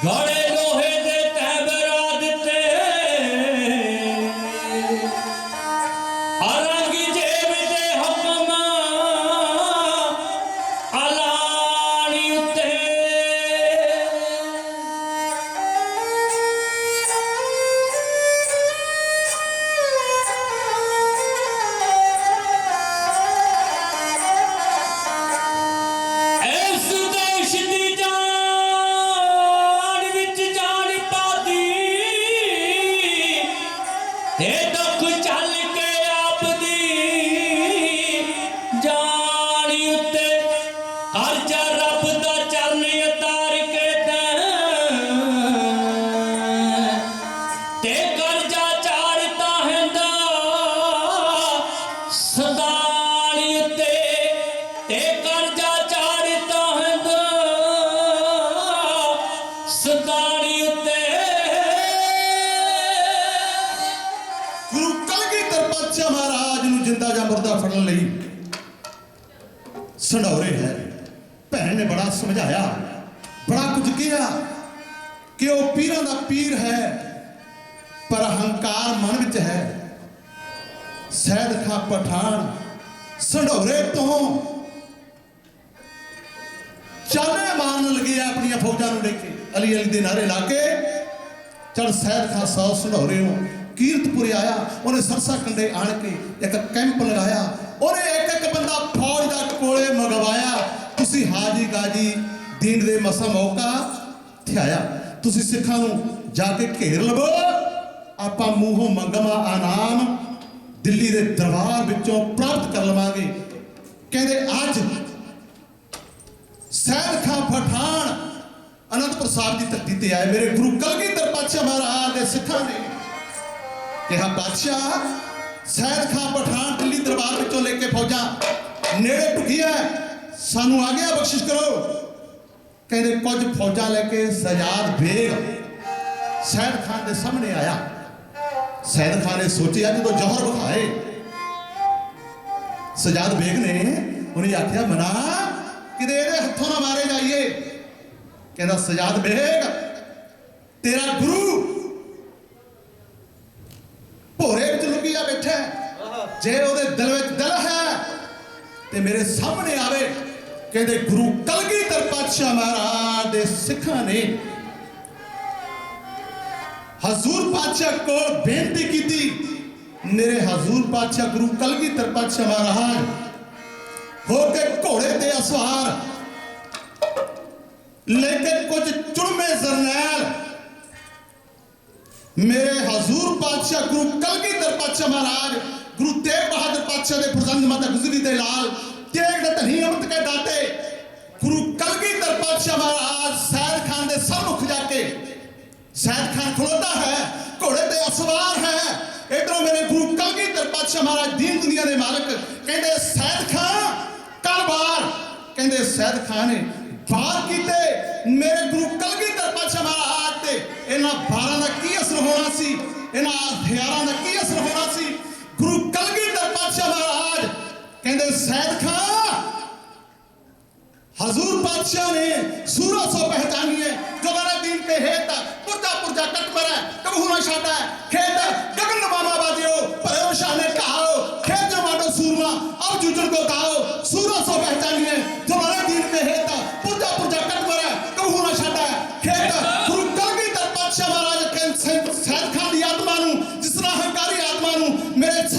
Got it. ਤੇ ਦੁੱਖ ਰੱਬ ਦਾ ਚਰਨ ਤੇ ਕਰਜਾ ਚਾਰਤਾ ਹੰਦਾ। ਸਦਾਣ ਉੱਤੇ ਤੇ ਕਰਜਾ ਚਾਰਤਾ ਸਦਾ ਜਾਂ ਮੁਰਦਾ ਫੜਨ ਲਈ ਸੰਢੌਰੇ ਹੈ। ਭੈਣ ਨੇ ਬੜਾ ਸਮਝਾਇਆ। ਬੜਾ ਕੁਝ ਕਿਹਾ ਕਿ ਉਹ ਪੀਰਾਂ ਦਾ ਪੀਰ ਹੈ, ਪਰ ਹੰਕਾਰ ਮਨ ਵਿੱਚ ਹੈ। ਸੈਦ ਖਾਂ ਪਠਾਨ ਸੰਢੌਰੇ ਤੋਂ ਚਾਲੇ ਮਾਰਨ ਲੱਗੇ ਆ ਆਪਣੀਆਂ ਫੌਜਾਂ ਨੂੰ ਲੈ ਕੇ। ਅਲੀ ਅਲੀ ਦੇ ਨਾਰੇ ਲਾ ਕੇ, ਚਲ ਸੈਦ ਖਾਂ ਸੌ ਸੰਢੌਰੇ ਹੋ ਕੀਰਤਪੁਰੇ ਆਇਆ, ਉਹਨੇ ਸਰਸਾ ਕੰਡੇ ਆਣ ਕੇ ਇੱਕ ਕੈਂਪ ਲਗਾਇਆ। ਉਹਨੇ ਇੱਕ ਇੱਕ ਬੰਦਾ ਫੌਜ ਦਾ ਕੋਲੇ ਮੰਗਵਾਇਆ। ਤੁਸੀਂ ਹਾਜੀ ਗਾਜੀ ਦੀਨ ਦੇ ਮਸਾ ਮੌਕਾ ਥਿਆਇਆ। ਤੁਸੀਂ ਸਿੱਖਾਂ ਨੂੰ ਜਾ ਕੇ ਘੇਰ ਲਵੋ। ਆਪਾਂ ਮੂੰਹੋਂ ਮੰਗਵਾ ਆਨਾਮ ਦਿੱਲੀ ਦੇ ਦਰਬਾਰ ਵਿੱਚੋਂ ਪ੍ਰਾਪਤ ਕਰ ਲਵਾਂਗੇ। ਕਹਿੰਦੇ, ਅੱਜ ਸੈਦ ਖਾਂ ਪਠਾਨ ਅਨੰਦਪੁਰ ਸਾਹਿਬ ਦੀ ਧਰਤੀ ਤੇ ਆਏ। ਮੇਰੇ ਗੁਰੂ ਕਲਗੀਧਰ ਪਾਤਸ਼ਾਹ ਮਹਾਰਾਜ ਦੇ ਸਿੱਖਾਂ ਨੇ ਕਿਹਾ ਪਾਤਸ਼ਾਹ ਸੈਦ ਖਾਂ ਪਠਾਨ ਦਿੱਲੀ ਦਰਬਾਰ ਵਿੱਚੋਂ ਲੈ ਕੇ ਫੌਜਾਂ ਨੇੜੇ ਢੁਕੀਆਂ ਸਾਨੂੰ ਆ ਗਿਆ, ਬਖਸ਼ਿਸ਼ ਕਰੋ। ਕਹਿੰਦੇ, ਕੁਝ ਫੌਜਾਂ ਲੈ ਕੇ ਸਜਾਦ ਬੇਗ ਸੈਦ ਖਾਨ ਦੇ ਸਾਹਮਣੇ ਆਇਆ। ਸੈਦ ਖਾਨ ਨੇ ਸੋਚਿਆ ਜਦੋਂ ਜੋਹਰ ਵਿਖਾਏ। ਸਜਾਦ ਬੇਗ ਨੇ ਉਹਨੇ ਆਖਿਆ, ਮਨਾ, ਕਿਤੇ ਇਹਦੇ ਹੱਥੋਂ ਨਾ ਮਾਰੇ ਜਾਈਏ। ਕਹਿੰਦਾ, ਸਜਾਦ ਬੇਗ ਤੇਰਾ ਗੁਰੂ ਭੋਰੇ ਵਿੱਚ ਲੁਕਿਆ ਬੈਠਾ ਹੈ। ਜੇ ਉਹਦੇ ਦਿਲ ਵਿੱਚ ਦਿਲ ਹੈ ਤੇ ਮੇਰੇ ਸਾਹਮਣੇ ਆਵੇ ਕਹਿੰਦੇ ਗੁਰੂ ਕਲਗੀਧਰ ਪਾਤਸ਼ਾਹ ਮਹਾਰਾਜ ਦੇ ਸਿੱਖਾਂ ਨੇ ਹਜ਼ੂਰ ਪਾਤਸ਼ਾਹ ਕੋਲ ਬੇਨਤੀ ਕੀਤੀ, ਮੇਰੇ ਹਜ਼ੂਰ ਪਾਤਸ਼ਾਹ ਗੁਰੂ ਕਲਗੀਧਰ ਪਾਤਸ਼ਾਹ ਮਹਾਰਾਜ, ਹੋ ਕੇ ਘੋੜੇ ਤੇ ਅਸਵਾਰ ਲੈ ਕੇ ਕੁਝ ਚੁੜਮੇ ਜਰਨੈਲ, ਮੇਰੇ ਹਜ਼ੂਰ ਪਾਤਸ਼ਾਹ ਗੁਰੂ ਕਲਗੀ ਪਾਤਸ਼ਾਹ ਮਹਾਰਾਜ, ਗੁਰੂ ਤੇਗ ਬਹਾਦਰ ਪਾਤਸ਼ਾਹ ਦੇ ਫਰਜ਼ੰਦ ਮਾਤਾ ਗੁਜਰੀ ਦੇ ਲਾਲ ਤੇਗ ਦੇ ਧਨੀ ਅਮਤ ਕੇ ਦਾਤੇ ਗੁਰੂ ਕਲਗੀਧਰ ਪਾਤਸ਼ਾਹ ਮਹਾਰਾਜ ਸੈਦ ਖਾਨ ਦੇ ਸਾਹਮਣੇ ਜਾ ਕੇ, ਸੈਦ ਖਾਨ ਖਲੋਤਾ ਹੈ, ਘੋੜੇ ਤੇ ਅਸਵਾਰ ਹੈ। ਇਧਰੋਂ ਮੇਰੇ ਗੁਰੂ ਕਲਗੀਧਰ ਪਾਤਸ਼ਾਹ ਮਹਾਰਾਜ ਦੀਨ ਦੁਨੀਆ ਦੇ ਮਾਲਕ ਕਹਿੰਦੇ, ਸੈਦ ਖਾਨ ਕੱਲ ਕਹਿੰਦੇ, ਸੈਦ ਖਾਨ ਨੇ ਬਾਹਰ ਕੀਤੇ ਮੇਰੇ ਗੁਰੂ ਕਲਗੀਧਰ ਪਾਤਸ਼ਾਹ ਮਹਾਰਾਜ ਤੇ ਇਹਨਾਂ ਬਾਰਾਂ ਦਾ ਕੀ ਹੋਣਾ ਸੀ। ਇਹਨਾਂ ਹਥਿਆਰਾਂ ਦਾ ਕੀ ਅਸਰ ਹੋਣਾ ਸੀ? ਗੁਰੂ ਕਲਗੀਧਰ ਪਾਤਸ਼ਾਹ ਮਹਾਰਾਜ ਕਹਿੰਦੇ, ਸੈਦ ਖਾਂ, ਹਜ਼ੂਰ ਪਾਤਸ਼ਾਹ ਨੇ ਸੂਰਾ ਸੋ ਪਹਿਚਾਨੀਏ। ਜੋ ਦੀਨ ਤੇ ਹੇਤ ਪੁਰਦਾ ਪੁਰਦਾ ਕਟਵਰ ਹੈ ਕਬਹੂ ਨਾ ਛਾਟਾ ਹੈ ਖੇਤ military.